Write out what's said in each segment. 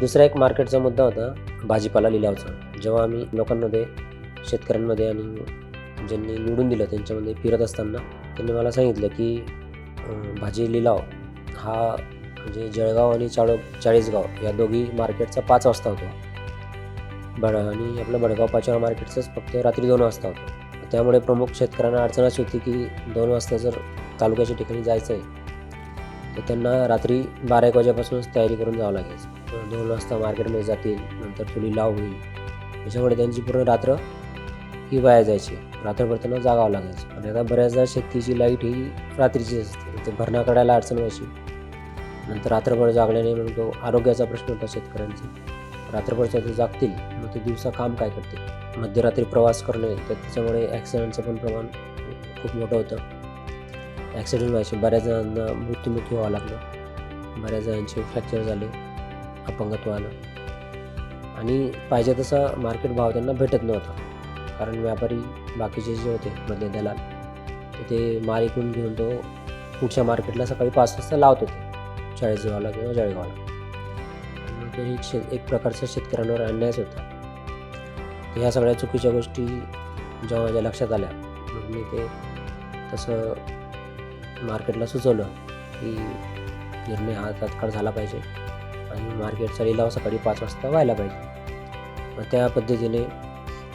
दुसरा एक मार्केटचा मुद्दा होता भाजीपाला लिलावचा. जेव्हा आम्ही लोकांमध्ये शेतकऱ्यांमध्ये आणि ज्यांनी निवडून दिलं त्यांच्यामध्ये फिरत असताना त्यांनी मला सांगितलं की भाजी लिलाव हा म्हणजे जळगाव आणि चाळो चाळीसगाव या दोघी मार्केटचा पाच वाजता होतो. बड आणि आपलं बडगाव पाचवा मार्केटचंच फक्त रात्री दोन वाजता होतं. त्यामुळे प्रमुख शेतकऱ्यांना अडचण अशी होती की दोन वाजता जर तालुक्याच्या ठिकाणी जायचं आहे तर त्यांना रात्री बारा एक वाजेपासूनच तयारी करून जावं लागायचं दोन वाजता मार्केटमध्ये जातील नंतर तो लाव होईल. त्याच्यामुळे त्यांची पूर्ण रात्र ही वाया जायची. रात्रभर त्यांना जागावं लागायचं. आणि आता बऱ्याचदा शेतीची लाइट ही रात्रीची असते. ते भरणा काढायला अडचण व्हायची. नंतर रात्रभर जागल्याने म्हणून तो आरोग्याचा प्रश्न होता शेतकऱ्यांचा. रात्रभर ते जागतील मग ते दिवसा काम काय करतील? मध्यरात्री प्रवास करणे तर त्याच्यामुळे ॲक्सिडेंटचं पण प्रमाण खूप मोठं होतं. ॲक्सिडेंट व्हायचे. बऱ्याच जणांना मृत्युमुखी व्हावं लागलं. बऱ्याच जणांचे फ्रॅक्चर झाले अपंगत्व आलं. आणि पाहिजे तसा मार्केट भाव त्यांना भेटत नव्हता. कारण व्यापारी बाकीचे जे होते मधले दलाल ते माल इकडून घेऊन तो पुढच्या मार्केटला सकाळी पाच वाजता लावत होते. चाळीसगावला किंवा जळगावला. मग ते शे एक प्रकारचा शेतकऱ्यांवर अन्यायच होता. ह्या सगळ्या चुकीच्या गोष्टी जेव्हा माझ्या लक्षात आल्या मग मी ते तसं मार्केटला सुचवलं की निर्णय हा तात्काळ झाला पाहिजे आणि मार्केटचा लिलाव सकाळी पाच वाजता व्हायला पाहिजे. मग त्या पद्धतीने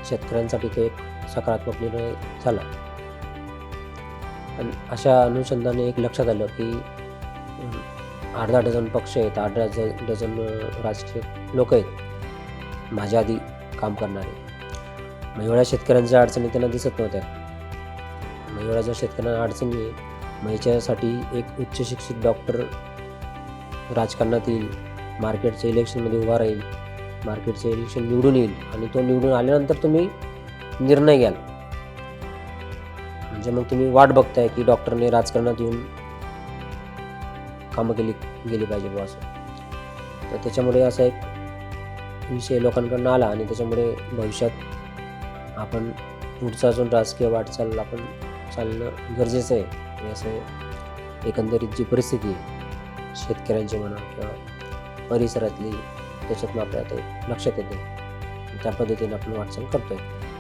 शेतकऱ्यांसाठी तो एक सकारात्मक निर्णय झाला. आणि अशा अनुषंगाने एक लक्षात आलं की अर्धा आठ दहा डझन पक्ष आहेत आठ दहा डझन राजकीय लोक आहेत माझ्या आधी काम करणारे. मग एवढ्या शेतकऱ्यांच्या अडचणी त्यांना दिसत नव्हत्या. मग एवढ्या जर शेतकऱ्यांना अडचणी आहे मग याच्यासाठी एक उच्च शिक्षित डॉक्टर राजकारणात येईल. मार्केटच्या इलेक्शनमध्ये उभा राहील. मार्केटचं इलेक्शन निवडून येईल आणि तो निवडून आल्यानंतर तुम्ही निर्णय घ्याल. म्हणजे मग तुम्ही वाट बघताय की डॉक्टरने राजकारणात येऊन कामं केली गेली पाहिजे बुवा असं. तर त्याच्यामुळे असा एक विषय लोकांकडनं आला आणि त्याच्यामुळे भविष्यात आपण पुढचा अजून राजकीय वाटचाल आपण चालणं गरजेचं आहे. आणि असं एकंदरीत जी परिस्थिती आहे शेतकऱ्यांची म्हणा किंवा परिसरातली त्याच्यातून आपल्या ते लक्षात येते. त्या पद्धतीने आपण वाटचाल आहे